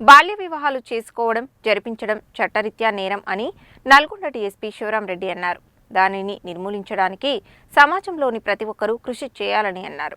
బాల్య వివాహాలు చేసుకోవడం జరిపించడం చట్టరీత్యా నేరం అని నల్గొండ డీఎస్పీ శివరాం రెడ్డి అన్నారు. దానిని నిర్మూలించడానికి సమాజంలోని ప్రతి ఒక్కరూ కృషి చేయాలని అన్నారు.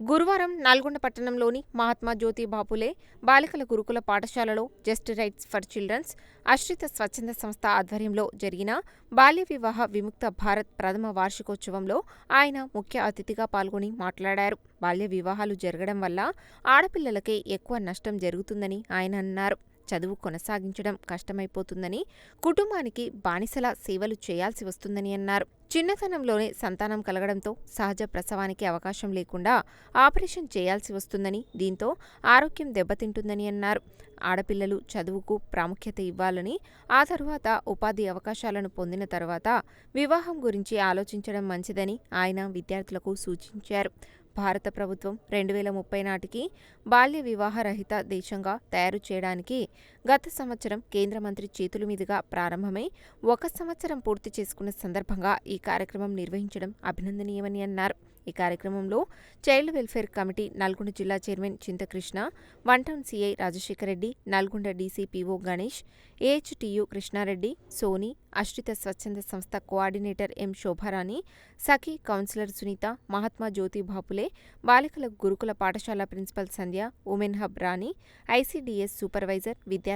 గురువారం నల్గొండ పట్టణంలోని మహాత్మా జ్యోతి బాపులే బాలికల గురుకుల పాఠశాలలో జస్ట్ రైట్స్ ఫర్ చిల్డ్రన్స్ ఆశ్రిత స్వచ్ఛంద సంస్థ ఆధ్వర్యంలో జరిగిన బాల్య వివాహ విముక్త భారత్ ప్రథమ వార్షికోత్సవంలో ఆయన ముఖ్య అతిథిగా పాల్గొని మాట్లాడారు. బాల్య వివాహాలు జరగడం వల్ల ఆడపిల్లలకే ఎక్కువ నష్టం జరుగుతుందని ఆయన అన్నారు. చదువు కొనసాగించడం కష్టమైపోతుందని కుటుంబానికి బానిసల సేవలు చేయాల్సి వస్తుందని అన్నారు. చిన్నతనంలోనే సంతానం కలగడంతో సహజ ప్రసవానికి అవకాశం లేకుండా ఆపరేషన్ చేయాల్సి వస్తుందని దీంతో ఆరోగ్యం దెబ్బతింటుందని అన్నారు. ఆడపిల్లలు చదువుకు ప్రాముఖ్యత ఇవ్వాలని ఆ తరువాత ఉపాధి అవకాశాలను పొందిన తర్వాత వివాహం గురించి ఆలోచించడం మంచిదని ఆయన విద్యార్థులకు సూచించారు. భారత ప్రభుత్వం రెండు వేల ముప్పై నాటికి బాల్య వివాహ రహిత దేశంగా తయారు చేయడానికి గత సంవత్సరం కేంద్ర మంత్రి చేతుల మీదుగా ప్రారంభమై ఒక సంవత్సరం పూర్తి చేసుకున్న సందర్భంగా ఈ కార్యక్రమం నిర్వహించడం అభినందనీయమని అన్నారు. ఈ కార్యక్రమంలో చైల్డ్ వెల్ఫేర్ కమిటీ నల్గొండ జిల్లా chairman Chintakrishna one town CI Rajasekhara Reddy Nalgonda DCPO Ganesh AHTU Krishnareddy Soni Ashritha స్వచ్ఛంద సంస్థ coordinator M Shobharani Sakhi counsellor Sunitha Mahatma Jyoti Bapule బాలికల గురుకుల పాఠశాల principal Sandhya women hub Rani ICDS supervisor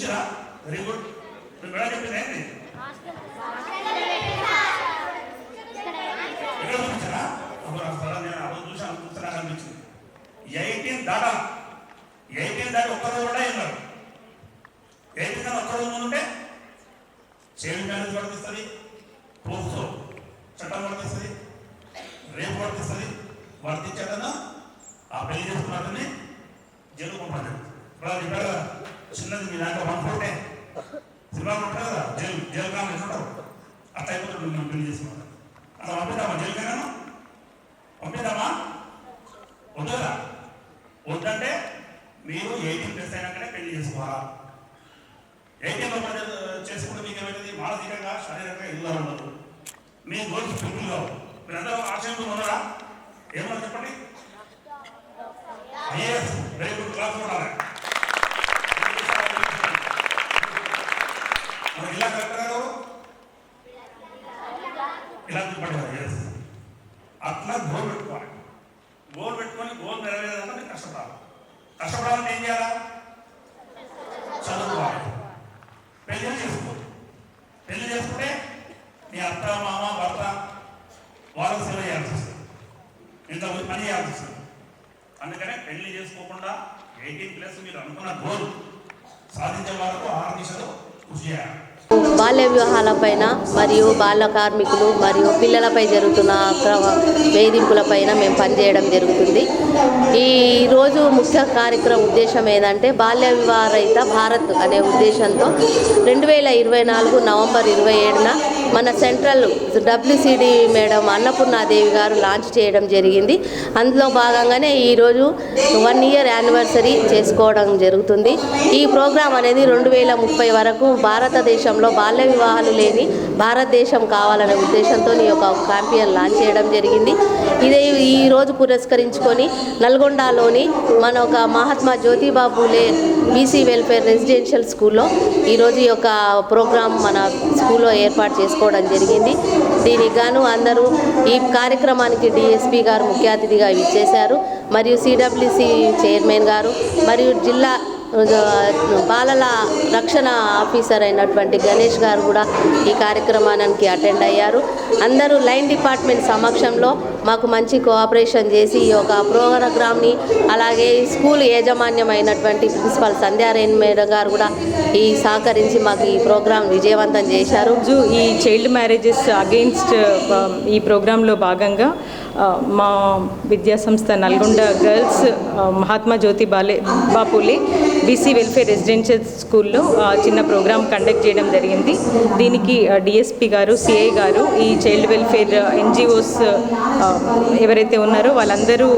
చూసారా very good మీరు ఎలా చెప్పింది ఏంటి ఎక్కడ చూపించారా అప్పుడు ఆ స్థలం నేను అప్పుడు చూసాను చూస్తే నాకు అనిపించింది. ఎయిటీన్ దాటా. ఎయిటీన్ దాటి ఒక్కరోజు కూడా ఉన్నారు ఎయిటీన్ దాని ఒక్కరోజు ముందు ఉంటే చైల్డ్ మ్యారేజ్ వర్తిస్తుంది ప్రూఫ్తో చట్టం వర్తిస్తుంది రేపు వర్తిస్తుంది వర్తించడను ఆ పెళ్ళి చేసుకున్నతని జైలు పంపాడు ఇప్పుడు అది చెప్పారు చిన్నది మీ దాంట్లో వన్ ఫోర్టే సినిమాలు ఉంటారు కదా జైలు జైలు కాలం ఉంటారు అట్లా అయిపోతుంది మేము పెళ్ళి చేసుకున్నాం అట్లా పంపిద్దామా జైలు కన్నా పంపిద్దామా వద్దు కదా వద్దంటే మీరు ఎయిటీన్ ప్లస్ అయినాకనే పెళ్ళి చేసుకోవాలా ఎయిటీన్లో చేసుకుంటే మీకు ఏమైతుంది మానసికంగా శారీరకంగా ఇల్లు ఉండదు మీ గోల్స్ పింపుల్ కావు మీరందరూ ఆశయంతో ఉన్నారా ఏమన్నా చెప్పండి ఐఏఎస్ వెరీ గుడ్ క్లాస్ ఉండాలి మన ఇలా కలెక్టర్ గారు ఇలా పడ్డారు ఎస్ అట్లా గోల్ పెట్టుకోవాలి గోల్ పెట్టుకొని గోల్ నెరవేరేదాకా మీరు కష్టపడాలి కష్టపడాలంటే ఏం చేయాలా చదువుకోవాలి పెళ్ళి చేసుకోవాలి పెళ్ళి చేసుకుంటే మీ అత్త మామ భర్త వాళ్ళకి సేవ చేయాల్సి వస్తుంది ఇంత పని చేయాల్సి వస్తుంది అందుకనే పెళ్ళి చేసుకోకుండా ఎయిటీన్ ప్లస్ మీరు అనుకున్న గోల్ సాధించే వాళ్ళకు ఆరు దిశలో కృషి చేయాలి బాల్య వివాహాలపైన మరియు బాల కార్మికులు మరియు పిల్లలపై జరుగుతున్న అక్రమ వేధింపులపైన మేము పనిచేయడం జరుగుతుంది. ఈ రోజు ముఖ్య కార్యక్రమ ఉద్దేశం ఏంటంటే బాల్య వివాహ రహిత భారత్ అనే ఉద్దేశంతో రెండు వేల ఇరవై నాలుగు నవంబర్ ఇరవై ఏడున మన సెంట్రల్ డబ్ల్యూసిడి మేడం అన్నపూర్ణాదేవి గారు లాంచ్ చేయడం జరిగింది. అందులో భాగంగానే ఈరోజు వన్ ఇయర్ యానివర్సరీ చేసుకోవడం జరుగుతుంది. ఈ ప్రోగ్రాం అనేది రెండు వేల ముప్పై వరకు భారతదేశంలో బాల్య వివాహాలు లేని భారతదేశం కావాలనే ఉద్దేశంతో ఈ యొక్క క్యాంపియన్ లాంచ్ చేయడం జరిగింది. ఇదే ఈరోజు పురస్కరించుకొని నల్గొండలోని మన ఒక Mahatma Jyotiba Phule BC welfare residential స్కూల్లో ఈరోజు ఈ యొక్క ప్రోగ్రాం మన స్కూల్లో ఏర్పాటు చేసుకోవడం జరిగింది. దీనికి గాను అందరూ ఈ కార్యక్రమానికి డిఎస్పి గారు ముఖ్య అతిథిగా ఇచ్చేశారు మరియు సిడబ్ల్యూసి చైర్మన్ గారు మరియు జిల్లా బాలల రక్షణ ఆఫీసర్ అయినటువంటి గణేష్ గారు కూడా ఈ కార్యక్రమానికి అటెండ్ అయ్యారు. అందరూ లైన్ డిపార్ట్మెంట్ సమక్షంలో మాకు మంచి కోఆపరేషన్ చేసి ఈ యొక్క ప్రోగ్రామ్ని అలాగే స్కూల్ యాజమాన్యం అయినటువంటి ప్రిన్సిపల్ సంధ్యారాయణ మేడం గారు కూడా ఈ సహకరించి మాకు ఈ ప్రోగ్రాం విజయవంతం చేశారు. ఈ చైల్డ్ మ్యారేజెస్ అగెయిన్స్ట్ ఈ ప్రోగ్రాంలో భాగంగా మా విద్యాసంస్థ నల్గొండ గర్ల్స్ మహాత్మా జ్యోతి బాలే బాపులే బీసీ వెల్ఫేర్ రెసిడెన్షియల్ స్కూల్లో చిన్న ప్రోగ్రాం కండక్ట్ చేయడం జరిగింది. దీనికి డిఎస్పి గారు సిఐ గారు ఈ చైల్డ్ వెల్ఫేర్ ఎన్జిఓస్ ఎవరైతే ఉన్నారో వాళ్ళందరూ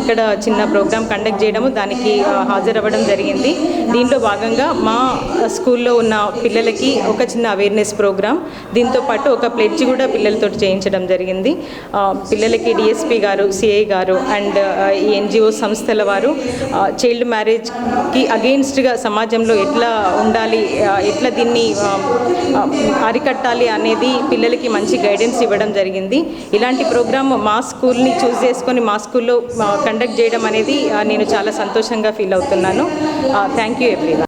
ఇక్కడ చిన్న ప్రోగ్రాం కండక్ట్ చేయడము దానికి హాజరవ్వడం జరిగింది. దీంట్లో భాగంగా మా స్కూల్లో ఉన్న పిల్లలకి ఒక చిన్న అవేర్నెస్ ప్రోగ్రామ్ దీంతో పాటు ఒక ప్లెడ్జ్ కూడా పిల్లలతో చేయించడం జరిగింది. పిల్లలకి పిల్లలకి డిఎస్పి గారు సిఐ గారు అండ్ uh, ఈ ఎన్జిఓ సంస్థల వారు చైల్డ్ మ్యారేజ్కి అగెయిన్స్ట్గా సమాజంలో ఎట్లా ఉండాలి uh, ఎట్లా దీన్ని um, um, అరికట్టాలి అనేది పిల్లలకి మంచి గైడెన్స్ ఇవ్వడం జరిగింది. ఇలాంటి ప్రోగ్రామ్ మా స్కూల్ని చూస్ చేసుకొని మా స్కూల్లో కండక్ట్ uh, చేయడం అనేది నేను చాలా సంతోషంగా ఫీల్ అవుతున్నాను. Thank you everyone